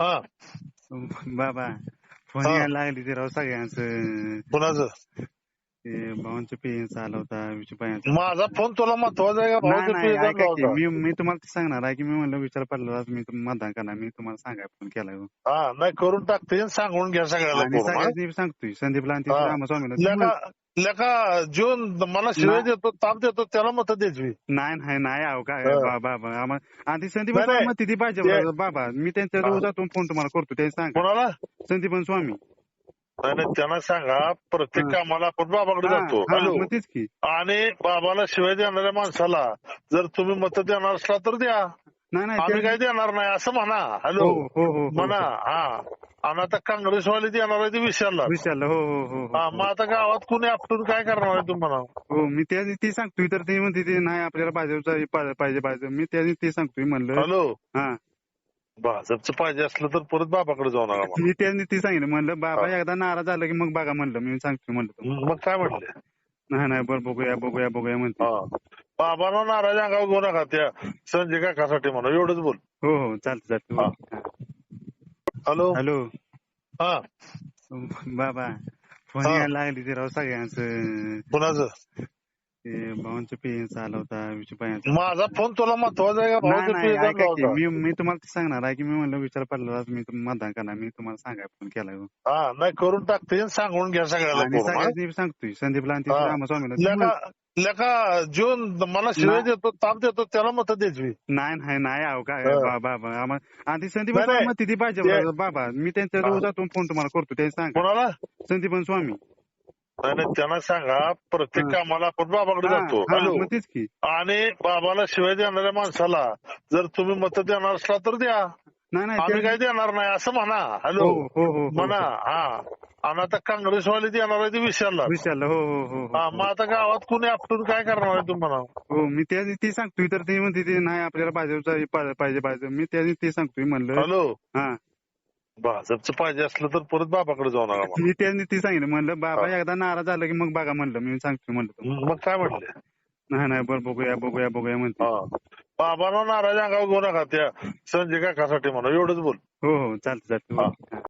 हा बाबा फोन हा. यायला लागली ते राव सगळ्यांचं कुणाचं ते भावांचं पेन्स आला होता विजूबाईंचा माझा फोन तुला महत्त्वाचा आहे का नाही भाऊचा नाही तुझा ऐका की होता? मी मी तुम्हाला ते सांगणार आहे की मी म्हणलं विचार पडला आज मी मतदान करणार मी तुम्हाला सांगाय फोन केला हो. हा नाही करून टाकते आणि सांगून घ्या सगळ्याला आणि करून, हा? सगळ्यांनी सांगतोय संदीपला आणि ते हा. रामस्वामीला लेका लेका जीवन मला शिवाय. देतो ताप देतो त्याला मत द्यायची. नाही नाही नाही आहो काय बाबा आणि संदीप तिथे पाहिजे बाबा मी त्यांच्या जवळ. जातो फोन तुम्हाला करतो ते सांगा. कोणाला? संदीपन स्वामी. नाही त्यांना सांगा प्रत्येक. कामाला आपण बाबाकडे जातो. आणि बाबाला शिवाय देणाऱ्या माणसाला जर तुम्ही मत देणार असला तर द्या. नाही नाही आम्ही काय देणार नाही असं म्हणा. हॅलो. हो हो हो. म्हणा हा. आणि आता काँग्रेसवाले देणार आहे ते विचारला विचारलं हो हो हो हा. मग आता गावात कुणी आपटून काय करणार आहे तुम्हाला? हो मी त्या ते सांगतोय तर ते म्हणते ते नाही आपल्याला भाजपचा पाहिजे पाहिजे. मी त्या ते सांगतोय म्हणलं हॅलो? हा. भाजपचं पाहिजे असलं तर परत बाबाकडे जाऊ नका. मी त्यांनी ते सांगितलं म्हणलं बाबा. एकदा नाराज झालं की मग बघा म्हणलं मी सांगतोय म्हणलं. मग काय म्हटले नाही नाही बरं बघूया बघूया बघूया म्हणते. बाबांना नाराज अंगावर घेऊ नका त्या. संजय काकासाठी म्हणा एवढंच बोल. हो हो चालतं चालतं. हॅलो हॅलो हा बाबा फोन हा. यायला लागली ते राव सगळ्यांचं कुणाचं ते भावांचं पेन्स आला होता विजूबाईंचा माझा फोन तुला महत्त्वाचा आहे का नाही भाऊचा नाही तुझा ऐका की होता? मी मी तुम्हाला ते सांगणार आहे की मी म्हणलं विचार पडला मी तुम्हाला मतदान करणार मी तुम्हाला सांगाय फोन केला हो. हा नाही करून टाकते आणि सांगून घ्या सगळ्याला आणि करून, हा? सगळ्यांनी सांगतोय संदीपला आणि ते हा. रामस्वामीला ते लेका लेका जीवन मला शिवाय. देतो ताप देतो त्याला मत द्यायची. नाही नाही नाही आहो काय बाबा आम्हाला आणि संदीप तिथे पाहिजे बाबा मी त्यांच्या हा. जातो फोन तुम्हाला करतो ते सांगा. कोणाला? संदीपन स्वामी. नाही नाही, त्यांना सांगा प्रत्येक. कामाला आपण बाबाकडे जातो. आणि बाबाला शिवाय देणाऱ्या माणसाला जर तुम्ही मत देणार असला तर द्या. नाही नाही आम्ही काय देणार नाही असं म्हणा. हॅलो. हो हो हो. म्हणा हा. आणि आता काँग्रेसवाले देणार आहे ते विचारला विचारलं हो हो हो हा. मग आता गावात कुणी आपटून काय करणार आहे तुम्हाला? हो मी त्या ते सांगतोय तर ते म्हणते ते नाही आपल्याला भाजपचा पाहिजे पाहिजे. मी त्या ते सांगतोय म्हणलं हॅलो? हा. भाजपचं पाहिजे असलं तर परत बाबाकडे जाऊ नका मग. मी त्यांनी ते सांगितलं म्हणलं बाबा. एकदा नाराज झालं की मग बघा म्हणलं मी सांगतोय म्हणलं तुम्हाला. मग काय म्हटले नाही नाही बरं बघूया बघूया बघूया म्हणते. हा. बाबांना नाराज अंगावर घेऊ नका त्या. संजय काकासाठी म्हणा एवढंच बोल. हो हो चालतं चालतं. हा.